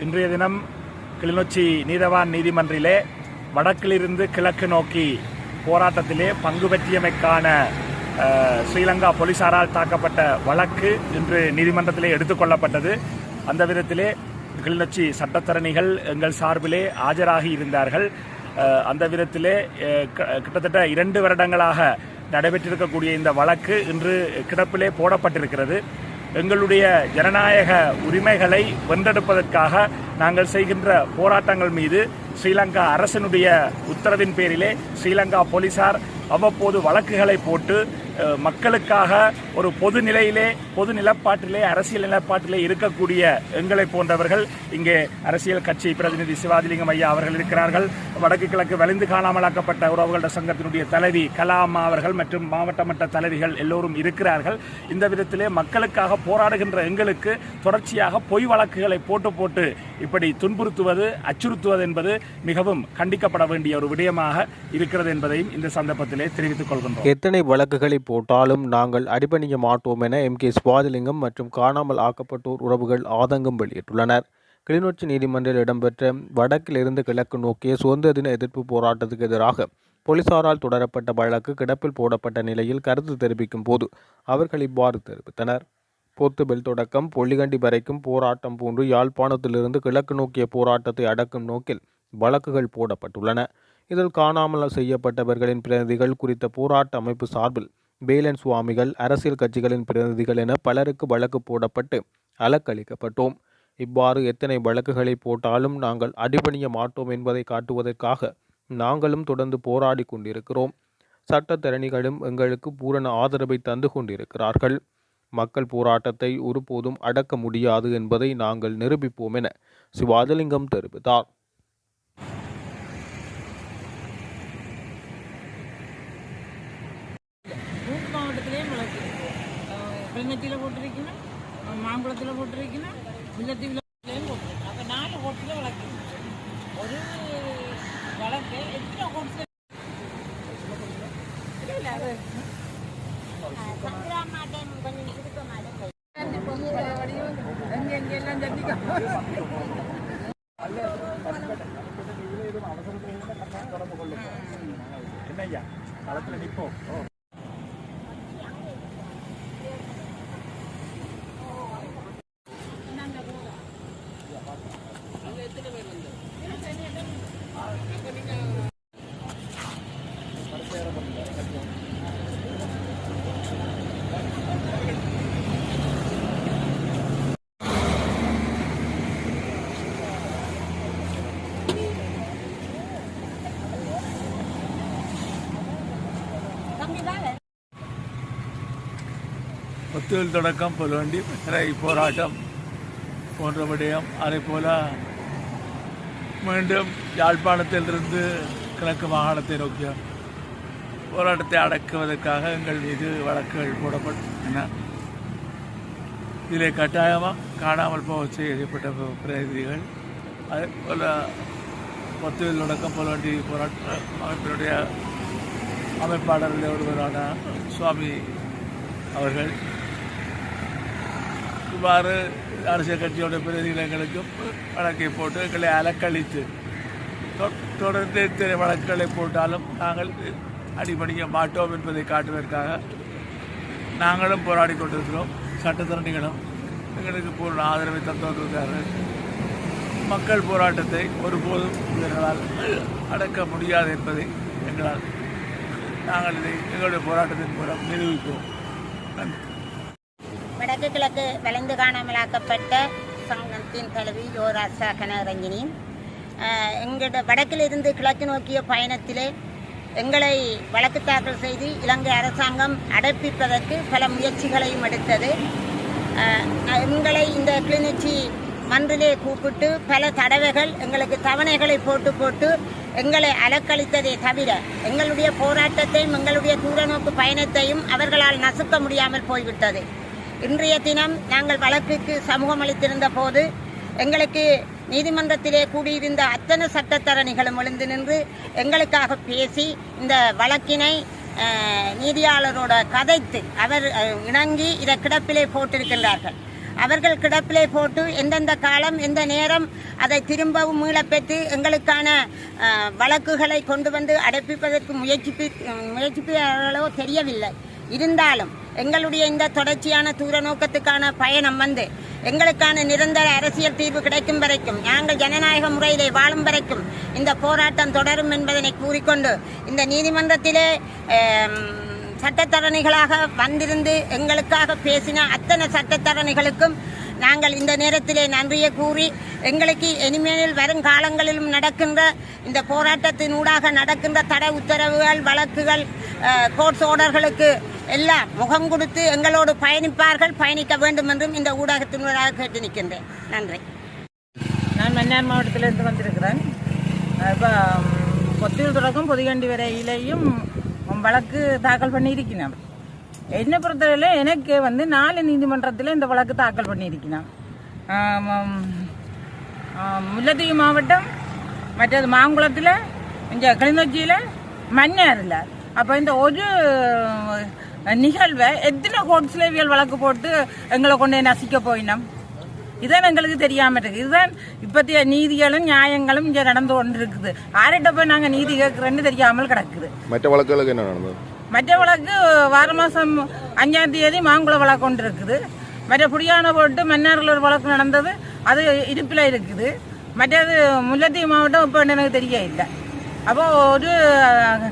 இன்றைய தினம் கிளிநொச்சி நீதவான் நீதிமன்றிலே வடக்கிலிருந்து கிழக்கு நோக்கி போராட்டத்திலே பங்கு பற்றியமைக்கான ஸ்ரீலங்கா போலீசாரால் தாக்கப்பட்ட வழக்கு இன்று நீதிமன்றத்திலே எடுத்துக்கொள்ளப்பட்டது அந்த விதத்திலே கிளிநொச்சி சட்டத்தரணிகள் எங்கள் சார்பிலே ஆஜராகி இருந்தார்கள். அந்த விதத்திலே க- கிட்டத்தட்ட இரண்டு வருடங்களாக நடைபெற்றிருக்கக்கூடிய இந்த வழக்கு இன்று கிடப்பிலே போடப்பட்டிருக்கிறது. எங்களுடைய ஜனநாயக உரிமைகளை வென்றெடுப்பதற்காக நாங்கள் செய்கின்ற போராட்டங்கள் மீது ஸ்ரீலங்கா அரசனுடைய உத்தரவின் பேரிலே ஸ்ரீலங்கா போலீசார் அவ்வப்போது வழக்குகளை போட்டு மக்களுக்காக ஒரு பொது நிலையிலே பொது நிலப்பாட்டிலே அரசியல் நிலப்பாட்டிலே இருக்கக்கூடிய எங்களை போன்றவர்கள் இங்கே அரசியல் கட்சி பிரதிநிதி சிவாஜிலிங்கம் ஐயா அவர்கள் இருக்கிறார்கள். வடக்கு கிழக்கு வலிந்து காணாமலாக்கப்பட்ட உறவுகள சங்கத்தினுடைய தலைவி கலாமா அவர்கள் மற்றும் மாவட்ட மட்ட தலைவிகள் எல்லோரும் இருக்கிறார்கள். இந்த விதத்திலே மக்களுக்காக போராடுகின்ற எங்களுக்கு தொடர்ச்சியாக பொய் வழக்குகளை போட்டு போட்டு இப்படி துன்புறுத்துவது அச்சுறுத்துவது என்பது மிகவும் கண்டிக்கப்பட வேண்டிய ஒரு விடயமாக இருக்கிறது என்பதையும் இந்த சந்தர்ப்பத்திலே தெரிவித்துக் கொள்கின்றோம். எத்தனை வழக்குகளை போட்டாலும் நாங்கள் அடிபணிய மாட்டோம் என எம். கே. சுவாதிலிங்கம் மற்றும் காணாமல் ஆக்கப்பட்டோர் உறவுகள் ஆதங்கம் வெளியிட்டுள்ளனர். கிளிநொச்சி நீதிமன்றில் இடம்பெற்ற வடக்கிலிருந்து கிழக்கு நோக்கிய சுதந்திர தின எதிர்ப்பு போராட்டத்துக்கு எதிராக போலீசாரால் தொடரப்பட்ட வழக்கு கிடப்பில் போடப்பட்ட நிலையில் கருத்து தெரிவிக்கும் போது அவர்கள் இவ்வாறு தெரிவித்தனர். போத்துபெல் தொடக்கம் பொள்ளிகண்டி வரைக்கும் போராட்டம் போன்று யாழ்ப்பாணத்திலிருந்து கிழக்கு நோக்கிய போராட்டத்தை அடக்கும் நோக்கில் வழக்குகள் போடப்பட்டுள்ளன. இதில் காணாமல் செய்யப்பட்டவர்களின் பிரதிநிதிகள் குறித்த போராட்ட அமைப்பு சார்பில் வேலன் சுவாமிகள் அரசியல் கட்சிகளின் பிரதிநிதிகள் என பலருக்கு வழக்கு போடப்பட்டு அலக்களிக்கப்பட்டோம் இவ்வாறு எத்தனை வழக்குகளை போட்டாலும் நாங்கள் அடிபணிய மாட்டோம் என்பதை காட்டுவதற்காக நாங்களும் தொடர்ந்து போராடி கொண்டிருக்கிறோம். சட்டத்தரணிகளும் எங்களுக்கு பூரண ஆதரவை தந்து கொண்டிருக்கிறார்கள். மக்கள் போராட்டத்தை ஒருபோதும் அடக்க முடியாது என்பதை நாங்கள் நிரூபிப்போம் என சிவாஜலிங்கம் தெரிவித்தார். மாம்பழத்தில் போட்டிருக்கணும் மாங்குளத்தில் போட்டிருக்கணும் முல்லத்தீவிலையும் போட்டிருக்கணும் அப்போ நாலு கோர்ட்டில் வழக்கு ஒரு வழக்கு எத்தனை கோர்ட்ஸில் இல்லை இல்லை அது எங்கே எங்கெல்லாம் தண்டிக்க என்னய்யா களத்தில் நிற்போம் ஒத்துழைல் தொடக்கம் புலவண்டி சிறை போராட்டம் போன்ற விடயம் அதே போல மீண்டும் யாழ்ப்பாணத்திலிருந்து கிழக்கு மாகாணத்தை நோக்கிய போராட்டத்தை அடக்குவதற்காக எங்கள் மீது வழக்குகள் போடப்பட்டன இதிலே கட்டாயமாக காணாமல் போக செய்யப்பட்ட பிரதிநிதிகள். அதே போல் ஒத்துழைல் தொடக்கம் புலவண்டி போராட்ட அமைப்பினுடைய அமைப்பாளர்கள் ஒருவரான சுவாமி அவர்கள் இவ்வாறு அரசியல் கட்சியோட பிரதிநிதிகளுக்கும் வழக்கை போட்டு எங்களை அலக்களித்து தொடர்ந்து இத்தனை வழக்குகளை போட்டாலும் நாங்கள் அடிபணிய மாட்டோம் என்பதை காட்டுவதற்காக நாங்களும் போராடி கொண்டிருக்கிறோம். சட்டத்தரணிகளும் எங்களுக்கு பூர்ண ஆதரவை தந்து மக்கள் போராட்டத்தை ஒருபோதும் இவர்களால் அடக்க முடியாது என்பதை எங்களால் நாங்கள் இதை எங்களுடைய போராட்டத்தின் மூலம் நிரூபிப்போம். நன்றி. வடக்கு கிழக்கு வளைந்து காணாமலாக்கப்பட்ட சங்கத்தின் தலைவி யோராசா கனகரஞ்சினி எங்களோட வடக்கிலிருந்து கிழக்கு நோக்கிய பயணத்திலே எங்களை வழக்கு தாக்கல் செய்து இலங்கை அரசாங்கம் அடைப்பிப்பதற்கு பல முயற்சிகளையும் எடுத்தது. எங்களை இந்த கிளிநொச்சி மன்றிலே கூப்பிட்டு பல தடவைகள் எங்களுக்கு தவணைகளை போட்டு போட்டு எங்களை அலக்களித்ததை தவிர எங்களுடைய போராட்டத்தையும் எங்களுடைய தூரநோக்கு பயணத்தையும் அவர்களால் நசுக்க முடியாமல் போய்விட்டது. இன்றைய தினம் நாங்கள் வழக்குக்கு சமூகம் அளித்திருந்த போது எங்களுக்கு நீதிமன்றத்திலே கூடியிருந்த அத்தனை சட்டத்தரணிகளும் எழுந்து நின்று எங்களுக்காக பேசி இந்த வழக்கினை நீதியாளரோட கதைத்து அவர் இணங்கி இதை கிடப்பிலே போட்டிருக்கின்றார்கள் அவர்கள் கிடப்பிலே போட்டு எந்தெந்த காலம் எந்த நேரம் அதை திரும்பவும் மீளப்பெற்று எங்களுக்கான வழக்குகளை கொண்டு வந்து அடைப்பிப்பதற்கு முயற்சிப்பி முயற்சிப்பார்களோ தெரியவில்லை இருந்தாலும் எங்களுடைய இந்த தொடர்ச்சியான தூர நோக்கத்துக்கான பயணம் வந்து எங்களுக்கான நிரந்தர அரசியல் தீர்வு கிடைக்கும் வரைக்கும் நாங்கள் ஜனநாயக முறையிலே வாழும் வரைக்கும் இந்த போராட்டம் தொடரும் என்பதனை கூறிக்கொண்டு இந்த நீதிமன்றத்திலே சட்டத்தரணிகளாக வந்திருந்து எங்களுக்காக பேசின அத்தனை சட்டத்தரணிகளுக்கும் நாங்கள் இந்த நேரத்திலே நன்றியை கூறி எங்களுக்கு இனிமேல் வரும் காலங்களிலும் நடக்கின்ற இந்த போராட்டத்தினூடாக நடக்கின்ற தடை உத்தரவுகள் வழக்குகள் கோர்ட்ஸ் ஆர்டர்களுக்கு எல்லாம் முகம் கொடுத்து எங்களோடு பயணிப்பார்கள் பயணிக்க வேண்டும் என்றும் இந்த ஊடகத்தினூடாக கேட்டு நிற்கின்றேன். நன்றி. நான் மன்னார் மாவட்டத்திலிருந்து வந்திருக்கிறேன். இப்போ கொத்தியூர் தொடக்கம் பொதுகண்டி வரையிலேயும் வழக்கு தாக்கல் பண்ணியிருக்கிறேன். என்னை பொறுத்தவரையில் எனக்கு வந்து நாலு நீதிமன்றத்தில் இந்த வழக்கு தாக்கல் பண்ணியிருக்கிறேன். முல்லத்தீவு மாவட்டம் மற்றது மாங்குளத்தில் இங்கே கிளிநொச்சியில் மன்னாரில். அப்போ இந்த ஒரு நிகழ்வை எத்தனை இவியல் வழக்கு போட்டு எங்களை கொண்டு நசிக்க போயினோம்? இதான் எங்களுக்கு தெரியாம இருக்கு. இதுதான் இப்பத்திய நீதிகளும் நியாயங்களும் இங்க நடந்து கொண்டு இருக்குது ஆர்கிட்ட போய் நாங்க நீதி கேட்கறேன்னு தெரியாமல் கிடக்குது. மற்ற வழக்குகளுக்கு என்ன நடந்தது? மற்ற வழக்கு வார மாசம் அஞ்சாம் தேதி மாங்குள வழக்கு கொண்டு இருக்குது. மற்ற புடியான போட்டு மன்னாரில் ஒரு வழக்கு நடந்தது. அது இருப்பில் இருக்குது. மற்றது முல்லைத்தீவு மாவட்டம் இப்போ எனக்கு தெரிய இல்லை. அப்போ ஒரு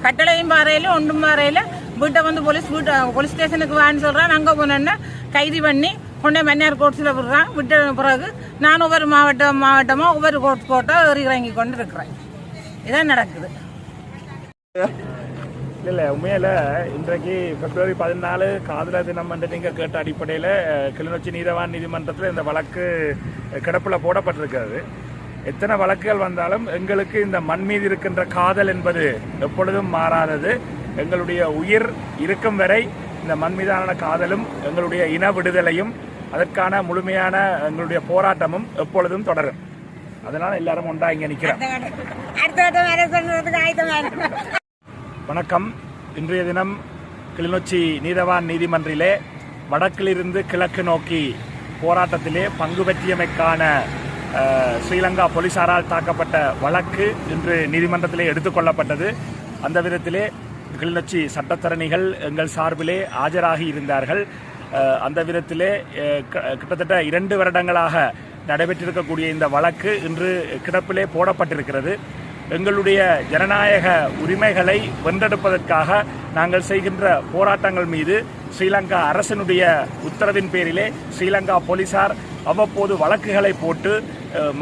கட்டளையும் பாறையில் ஒன்றும் பாறையில் வீட்டை வந்து போலீஸ் வீட்டை போலீஸ் ஸ்டேஷனுக்கு வான்னு சொல்கிறான் அங்கே போனோன்னா கைது பண்ணி கொண்டே மன்னியார் கோர்ட்ஸில் விடுறான் விட்ட பிறகு நான் ஒவ்வொரு மாவட்டம் மாவட்டமாக ஒவ்வொரு கோர்ட் கோர்ட்டாக ஏறி இறங்கி கொண்டு இருக்கிறேன் இதான் நடக்குது இல்ல இல்ல உண்மையில இன்றைக்கு பிப்ரவரி பதினாலு காதலர் தினம் என்று நீங்க கேட்ட அடிப்படையில கிளிநொச்சி நீதவான் நீதிமன்றத்தில் இந்த வழக்கு கிடப்பில் கிடப்புல போடப்பட்டிருக்கிறது எத்தனை வழக்குகள் வந்தாலும் எங்களுக்கு இந்த மண் மீது இருக்கின்ற காதல் என்பது எப்பொழுதும் மாறாதது. எங்களுடைய உயிர் இருக்கும் வரை இந்த மண் மீதான காதலும் எங்களுடைய இன விடுதலையும் அதற்கான முழுமையான எங்களுடைய போராட்டமும் எப்பொழுதும் தொடரும். அதனால எல்லாரும் ஒன்றா இங்க இருக்கு. வணக்கம். இன்றைய தினம் கிளிநொச்சி நீதவான் நீதிமன்றிலே வடக்கிலிருந்து கிழக்கு நோக்கி போராட்டத்திலே பங்கு பெற்றியமைக்கான ஸ்ரீலங்கா போலீசாரால் தாக்கப்பட்ட வழக்கு இன்று நீதிமன்றத்திலே எடுத்துக்கொள்ளப்பட்டது அந்த விதத்திலே கிளிநொச்சி சட்டத்தரணிகள் எங்கள் சார்பிலே ஆஜராகி இருந்தார்கள். அந்த விதத்திலே க- கிட்டத்தட்ட இரண்டு வருடங்களாக நடைபெற்றிருக்கக்கூடிய இந்த வழக்கு இன்று கிடப்பிலே போடப்பட்டிருக்கிறது. எங்களுடைய ஜனநாயக உரிமைகளை வென்றெடுப்பதற்காக நாங்கள் செய்கின்ற போராட்டங்கள் மீது ஸ்ரீலங்கா அரசினுடைய உத்தரவின் பேரிலே ஸ்ரீலங்கா போலீசார் அவ்வப்போது வழக்குகளை போட்டு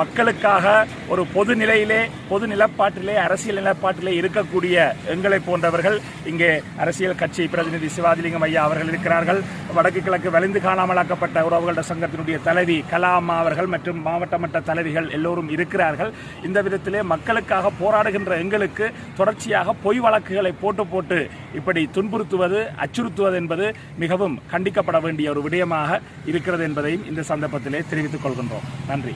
மக்களுக்காக ஒரு பொது நிலையிலே பொது நிலப்பாட்டிலே அரசியல் நிலப்பாட்டிலே இருக்கக்கூடிய எங்களை போன்றவர்கள் இங்கே அரசியல் கட்சி பிரதிநிதி சிவாஜிலிங்கம் ஐயா அவர்கள் இருக்கிறார்கள். வடக்கு கிழக்கு வலிந்து காணாமலாக்கப்பட்ட உறவுகள சங்கத்தினுடைய தலைவி கலாமா அவர்கள் மற்றும் மாவட்ட மட்ட தலைவிகள் எல்லோரும் இருக்கிறார்கள். இந்த விதத்திலே மக்களுக்காக போராடுகின்ற எங்களுக்கு தொடர்ச்சியாக பொய் வழக்குகளை போட்டு போட்டு இப்படி துன்புறுத்துவது அச்சுறுத்துவது என்பது மிகவும் கண்டிக்கப்பட வேண்டிய ஒரு விடயமாக இருக்கிறது என்பதையும் இந்த சந்தர்ப்பத்திலே தெரிவித்துக் கொள்கின்றோம். நன்றி.